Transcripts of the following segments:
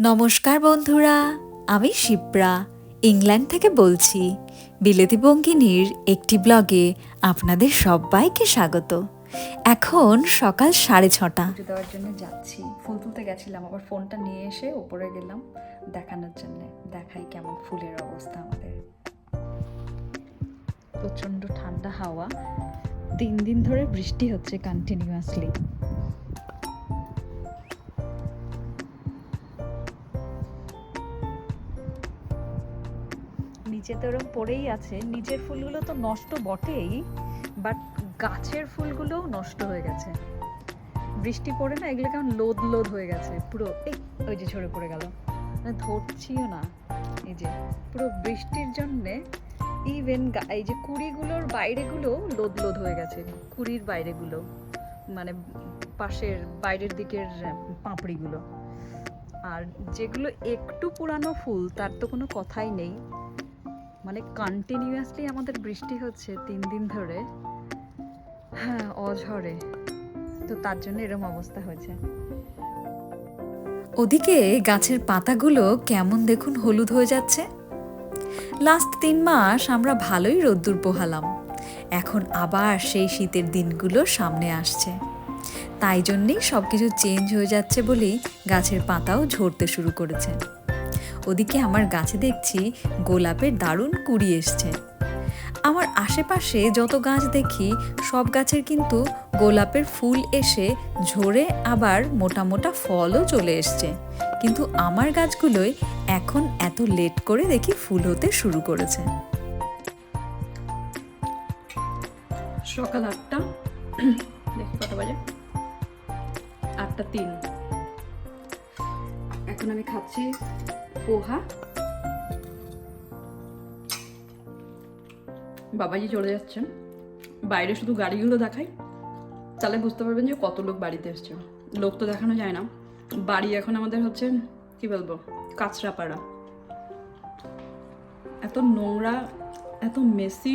নমস্কার বন্ধুরা, আমি শিপ্রা, ইংল্যান্ড থেকে বলছি। বিলেতি বঙ্গিনীর একটি ব্লগে আপনাদের সবাইকে স্বাগত। এখন সকাল সাড়ে ছটা। দেওয়ার জন্য যাচ্ছি। ফুল তুলতে গেছিলাম, আবার ফোনটা নিয়ে এসে ওপরে গেলাম দেখানোর জন্য। দেখাই কেমন ফুলের অবস্থা আমাদের। প্রচণ্ড ঠান্ডা হাওয়া। তিন দিন ধরে বৃষ্টি হচ্ছে কন্টিনিউয়াসলি নিচে তো ওরম পড়েই আছে। নিচের ফুলগুলো তো নষ্ট বটেই বাট গাছের ফুলগুলোও নষ্ট হয়ে গেছে। বৃষ্টি পড়ে না, এগুলো কেমন লোদ লোদ হয়ে গেছে। পুরো এই, ওই যে ঝরে পড়ে গেল। মানে ধরছিও না। এই যে, পুরো বৃষ্টির জন্যে ইভেন এই যে কুড়িগুলোর বাইরেগুলো লোদ লোদ হয়ে গেছে। কুড়ির বাইরেগুলো মানে পাশের, বাইরের দিকের পাঁপড়িগুলো। আর যেগুলো একটু পুরানো ফুল, তার তো কোনো কথাই নেই। মানে কন্টিনিউয়াসলি আমাদের বৃষ্টি হচ্ছে তিন দিন ধরে। হ্যাঁ অঝরে। তো তার জন্য এরকম অবস্থা হয়েছে। ওদিকে গাছের পাতাগুলো কেমন দেখুন হলুদ হয়ে যাচ্ছে। লাস্ট তিন মাস আমরা ভালোই রোদ্দুর পোহালাম। এখন আবার সেই শীতের দিনগুলো সামনে আসছে। তাই জন্যেই সব কিছু চেঞ্জ হয়ে যাচ্ছে বলেই গাছের পাতাও ঝরতে শুরু করেছে। ওদিকে আমার গাছে দেখছি গোলাপের দারুণ কুড়ি এসছে। আমার আশেপাশে যত গাছ দেখি, সব গাছের কিন্তু গোলাপের ফুল এসে ঝরে আবার মোটা মোটা ফলও চলে এসছে। কিন্তু আমার গাছগুলোই এখন এত লেট করে দেখি ফুল হতে শুরু করেছে। সকাল আটটা। আটটা তিন। এখন আমি খাচ্ছি পোহা। বাবাজি চলে যাচ্ছেন, বাইরে শুধু গাড়িগুলো দেখাই, তাহলে বুঝতে পারবেন যে কত লোক বাড়িতে এসছে। লোক তো দেখানো যায় না। বাড়ি এখন আমাদের হচ্ছে, কি বলব, কাঁচরাপাড়া। এত নোংরা, এত মেসি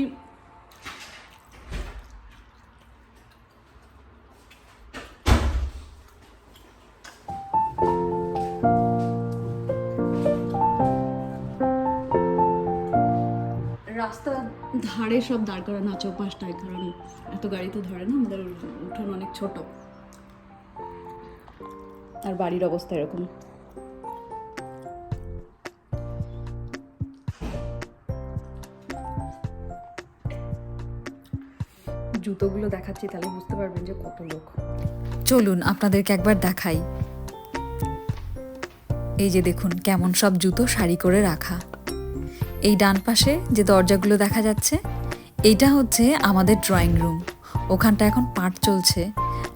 ধারে সব দাঁড় করানো আছে পাঁচটায় কারণ এত গাড়ি তো ধরে না, আমাদের উঠোন অনেক ছোট। আর বাড়ির অবস্থা এরকম। জুতোগুলো দেখাচ্ছি, তাহলে বুঝতে পারবেন যে কত লোক। চলুন, আপনাদেরকে একবার দেখাই। এই যে দেখুন, কেমন সব জুতো সারি করে রাখা। এই ডান পাশে যে দরজাগুলো দেখা যাচ্ছে, এইটা হচ্ছে আমাদের ড্রয়িং রুম। ওখানটা এখন পাঠ চলছে।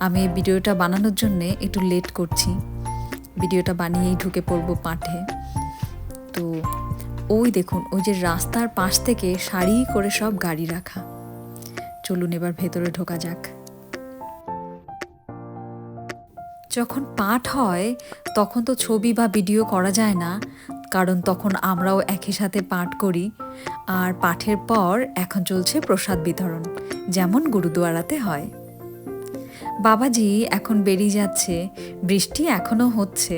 আমি এই ভিডিওটা বানানোর জন্য একটু লেট করছি। ভিডিওটা বানিয়েই ঢুকে পড়ব পাঠে। তো ওই দেখুন, ওই যে রাস্তার পাশ থেকে সারি করে সব গাড়ি রাখা। চলুন এবার ভেতরে ঢোকা যাক। যখন পাঠ হয়, তখন তো ছবি বা ভিডিও করা যায় না। কারণ তখন আমরাও একই সাথে পাঠ করি। আর পাঠের পর এখন চলছে প্রসাদ বিতরণ, যেমন গুরুদুয়ারাতে হয়। বাবাজি এখন বেরিয়ে যাচ্ছে, বৃষ্টি এখনও হচ্ছে,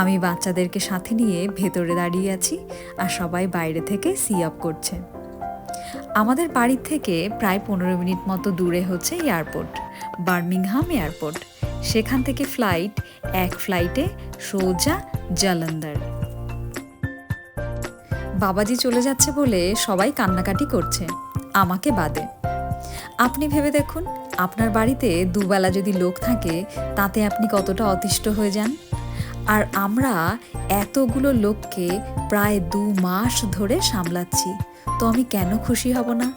আমি বাচ্চাদেরকে সাথে নিয়ে ভেতরে দাঁড়িয়ে আছি আর সবাই বাইরে থেকে সি আপ করছে। আমাদের বাড়ির থেকে প্রায় পনেরো মিনিট মতো দূরে হচ্ছে এয়ারপোর্ট, বার্মিংহাম এয়ারপোর্ট। সেখান থেকে ফ্লাইট, এক ফ্লাইটে সোজা জালন্দার। বাবাজি চলে যাচ্ছে বলে সবাই কান্নাকাটি করছে। আমাকে বাদে। আপনি ভেবে দেখুন, আপনার বাড়িতে দুবেলা যদি লোক থাকে, তাতে আপনি কতটা অতিষ্ঠ হয়ে যান। আর আমরা এতগুলো লোককে প্রায় দু মাস ধরে সামলাচ্ছি, তো আমি কেন খুশি হব না?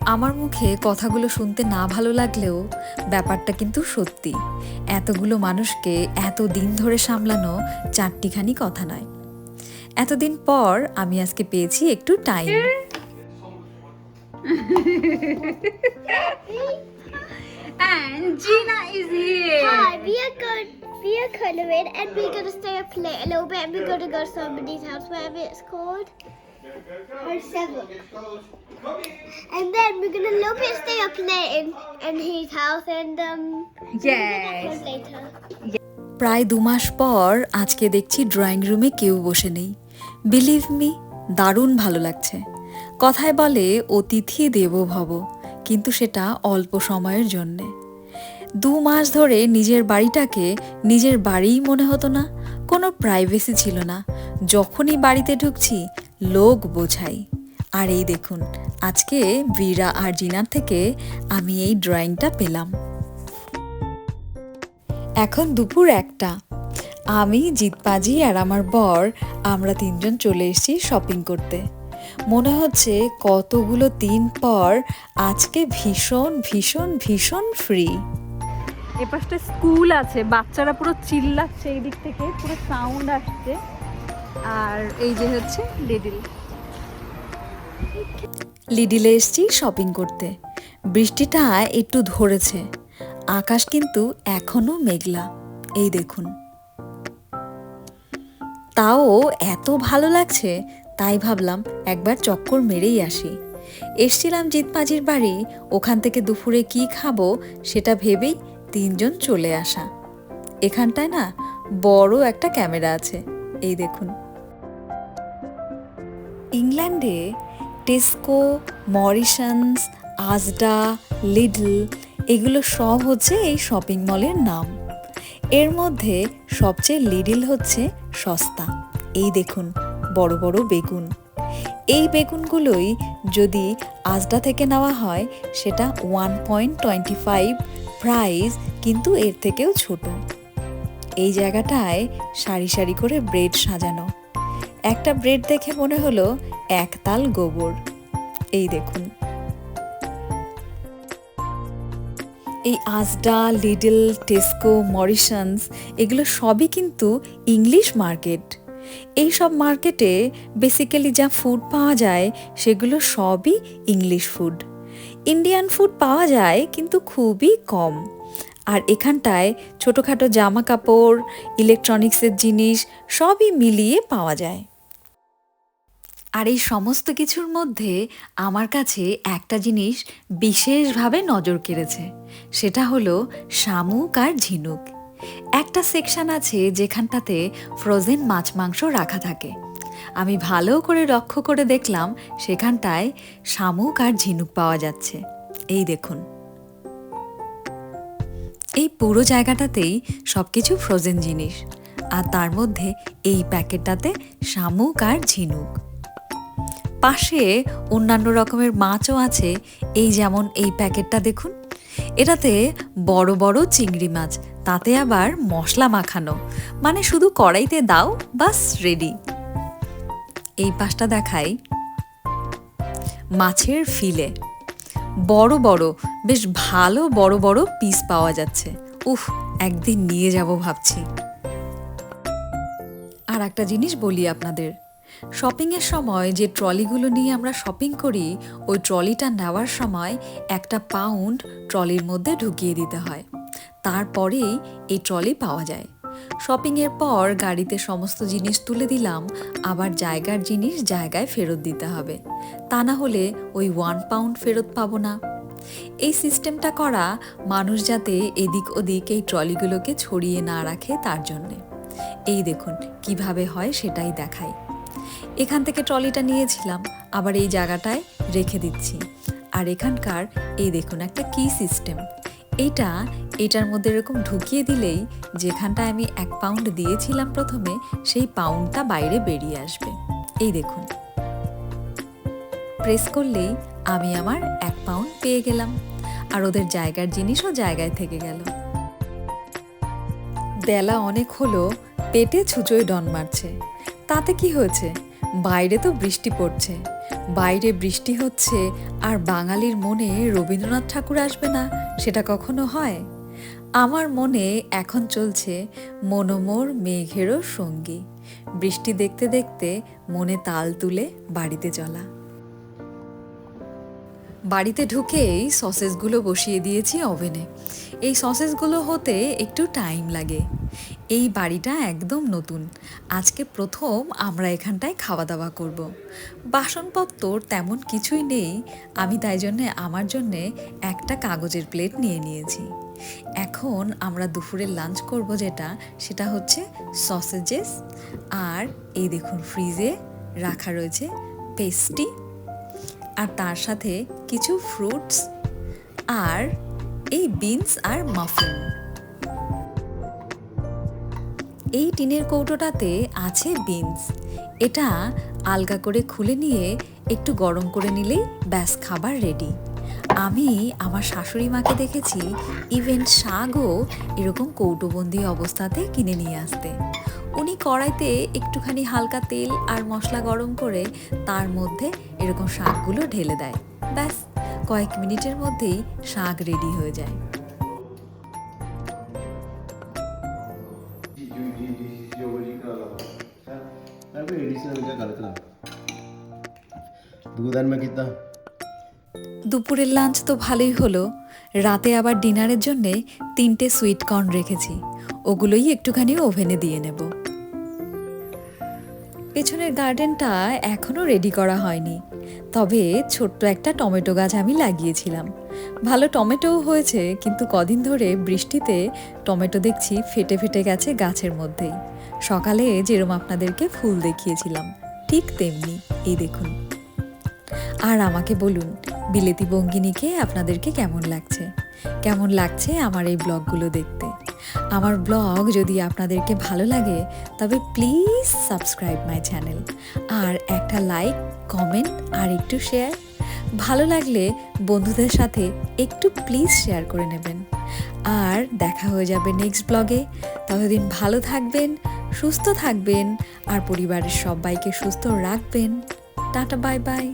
আমার মুখে কথাগুলো শুনতে না ভালো লাগলেও ব্যাপারটা কিন্তু সত্যি। এতগুলো মানুষকে এত দিন ধরে সামলানো চারটিখানি কথা নয়। এতদিন পর আমি আজকে পেয়েছি একটু time And Gina is here. Hi, we are going, we are colouring and we're going to stay up late a little bit and we're going to go to somebody's house, whatever it's called. Her seven. And then we're going to a little bit stay up late in, in his house and um, Yes. later. প্রায় দু মাস পর আজকে দেখছি drawing রুমে কেউ বসে নেই believe me দারুণ ভালো লাগছে। কথায় বলে, অতিথি দেব ভব কিন্তু সেটা অল্প সময়ের জন্যে। দু মাস ধরে নিজের বাড়িটাকে নিজের বাড়িই মনে হতো না, কোনো প্রাইভেসি ছিল না। যখনই বাড়িতে ঢুকছি, লোক বোঝাই। আর এই দেখুন, আজকে বীরা আর জিনার থেকে আমি এই ড্রয়িংটা পেলাম। এখন দুপুর একটা। আমি জিতপাজি আর আমার বর আমরা তিনজন চলে এসেছি শপিং করতে। মনে হচ্ছে কতগুলো দিন পর আজকে ভীষণ ভীষণ ভীষণ ফ্রি এপাশটা স্কুল আছে বাচ্চারা পুরো চিল্লাচ্ছে এই দিক থেকে পুরো সাউন্ড আসছে। আর এই যে হচ্ছে লিডিল লিডিলে এসছি শপিং করতে। বৃষ্টিটা একটু ধরেছে। আকাশ কিন্তু এখনও মেঘলা। এই দেখুন। তাও এত ভালো লাগছে, তাই ভাবলাম একবার চক্কর মেরেই আসি। এসছিলাম জিতমাজির বাড়ি, ওখান থেকে দুপুরে কি খাব সেটা ভেবেই তিনজন চলে আসা। এখানটায় না বড় একটা ক্যামেরা আছে, এই দেখুন। ইংল্যান্ডে টেস্কো মরিসন্স আজডা, লিডল, এগুলো সব হচ্ছে এই শপিং মলের নাম। এর মধ্যে সবচেয়ে লিডল হচ্ছে সস্তা। এই দেখুন, বড় বড় বেগুন। এই বেগুনগুলোই যদি আজডা থেকে নেওয়া হয়, সেটা one point twenty five price কিন্তু এর থেকেও ছোট। এই জায়গাটায় সারি সারি করে ব্রেড সাজানো। একটা ব্রেড দেখে মনে হলো একতাল গোবর। এই দেখুন এই আজডা লিডল টেস্কো মরিসন্স এগুলো সবই কিন্তু ইংলিশ মার্কেট এই সব মার্কেটে বেসিক্যালি যা ফুড পাওয়া যায়, সেগুলো সবই ইংলিশ ফুড ইন্ডিয়ান ফুড পাওয়া যায়, কিন্তু খুবই কম। আর এখানটায় ছোটোখাটো জামা কাপড় ইলেকট্রনিক্সের জিনিস সবই মিলিয়ে পাওয়া যায়। আর এই সমস্ত কিছুর মধ্যে আমার কাছে একটা জিনিস বিশেষভাবে নজর কেড়েছে। সেটা হলো শামুক আর ঝিনুক। একটা সেকশন আছে যেখানটাতে ফ্রোজেন মাছ মাংস রাখা থাকে। আমি ভালো করে লক্ষ্য করে দেখলাম সেখানটায় শামুক আর ঝিনুক পাওয়া যাচ্ছে। এই দেখুন। এই পুরো জায়গাটাতেই সবকিছু ফ্রোজেন জিনিস। আর তার মধ্যে এই প্যাকেটটাতে শামুক আর ঝিনুক। পাশে অন্যান্য রকমের মাছও আছে। এই যেমন এই প্যাকেটটা দেখুন। এটাতে বড় বড় চিংড়ি মাছ, তাতে আবার মশলা মাখানো। মানে শুধু কড়াইতে দাও, বাস রেডি এই পাশটা দেখাই। মাছের ফিলে। বড় বড়, বেশ ভালো বড় বড় পিস পাওয়া যাচ্ছে। উফ, একদিন নিয়ে যাব ভাবছি। আর একটা জিনিস বলি আপনাদের। শপিংয়ের সময় যে ট্রলিগুলো নিয়ে আমরা শপিং করি, ওই ট্রলিটা নেওয়ার সময় একটা পাউন্ড ট্রলির মধ্যে ঢুকিয়ে দিতে হয়। তারপরেই এই ট্রলি পাওয়া যায়। শপিংয়ের পর গাড়িতে সমস্ত জিনিস তুলে দিলাম, আবার জায়গার জিনিস জায়গায় ফেরত দিতে হবে। তা না হলে ওই ওয়ান পাউন্ড ফেরত পাবো না। এই সিস্টেমটা করা মানুষ যাতে এদিক ওদিক এই ট্রলিগুলোকে ছড়িয়ে না রাখে তার জন্যে। এই দেখুন, কীভাবে হয় সেটাই দেখাই। এখান থেকে ট্রলিটা নিয়েছিলাম, আবার এই জায়গাটায় রেখে দিচ্ছি। আর এখানকার, এই দেখুন, একটা কি সিস্টেম এইটা এটার মধ্যে এরকম ঢুকিয়ে দিলেই যেখানটায় আমি এক পাউন্ড দিয়েছিলাম প্রথমে, সেই পাউন্ডটা বাইরে বেরিয়ে আসবে। এই দেখুন। প্রেস করলেই আমি আমার এক পাউন্ড পেয়ে গেলাম। আর ওদের জায়গার জিনিসও জায়গায় থেকে গেল। বেলা অনেক হলো, পেটে ছুঁচোয় ডন মারছে। তাতে কি হয়েছে? বাইরে তো বৃষ্টি পড়ছে। বাইরে বৃষ্টি হচ্ছে আর বাঙালির মনে রবীন্দ্রনাথ ঠাকুর আসবে না, সেটা কখনো হয়? আমার মনে এখন চলছে মনোমোর মেঘেরও সঙ্গী। বৃষ্টি দেখতে দেখতে মনে তাল তুলে বাড়িতে চলা বাড়িতে ঢুকেই সসেসগুলো বসিয়ে দিয়েছি ওভেনে। এই সসেসগুলো হতে একটু টাইম লাগে। এই বাড়িটা একদম নতুন। আজকে প্রথম আমরা এখানটায় খাওয়া দাওয়া করব। বাসনপত্র তেমন কিছুই নেই, আমি তাই জন্যে আমার জন্যে একটা কাগজের প্লেট নিয়ে নিয়েছি। এখন আমরা দুপুরে লাঞ্চ করব যেটা, সেটা হচ্ছে সসেজেস আর এই দেখুন ফ্রিজে রাখা রয়েছে পেস্টি আর তার সাথে কিছু ফ্রুটস আর এই বিনস আর মাফিন। এই টিনের কৌটোটাতে আছে বিনস। এটা আলগা করে খুলে নিয়ে একটু গরম করে নিলেই ব্যাস খাবার রেডি। আমি আমার শাশুড়ি মাকে দেখেছি ইভেন শাকও এরকম কৌটোবন্দি অবস্থাতে কিনে নিয়ে আসতে। উনি কড়াইতে একটুখানি হালকা তেল আর মশলা গরম করে তার মধ্যে এরকম শাকগুলো ঢেলে দেয়। ব্যাস, কয়েক মিনিটের মধ্যেই শাক রেডি হয়ে যায়। मैं भी एडिशनल क्या गलत ना दूध में कितना দুপুরের লাঞ্চ তো ভালোই হলো রাতে আবার ডিনারের জন্যে তিনটে সুইট কর্ন রেখেছি ওগুলোই একটুখানি ওভেনে দিয়ে নেব পেছনের গার্ডেনটা এখনও রেডি করা হয়নি তবে ছোট্ট একটা টমেটো গাছ আমি লাগিয়েছিলাম ভালো টমেটোও হয়েছে কিন্তু কদিন ধরে বৃষ্টিতে টমেটো দেখছি ফেটে ফেটে গেছে গাছের মধ্যেই সকালে যেরম আপনাদেরকে ফুল দেখিয়েছিলাম, ঠিক তেমনি, এই দেখুন। আর আমাকে বলুন, বিলেতি বঙ্গিনীকে আপনাদেরকে কেমন লাগছে? কেমন লাগছে আমার এই ব্লগগুলো দেখতে? আমার ব্লগ যদি আপনাদেরকে ভালো লাগে, তবে প্লিজ সাবস্ক্রাইব মাই চ্যানেল। আর একটা লাইক, কমেন্ট আর একটু শেয়ার। ভালো লাগলে বন্ধুদের সাথে একটু প্লিজ শেয়ার করে নেবেন। আর দেখা হয়ে যাবে নেক্সট ব্লগে। ততদিন ভালো থাকবেন সুস্থ থাকবেন আর পরিবারের সবাইকে সুস্থ রাখবেন। Tata bye bye.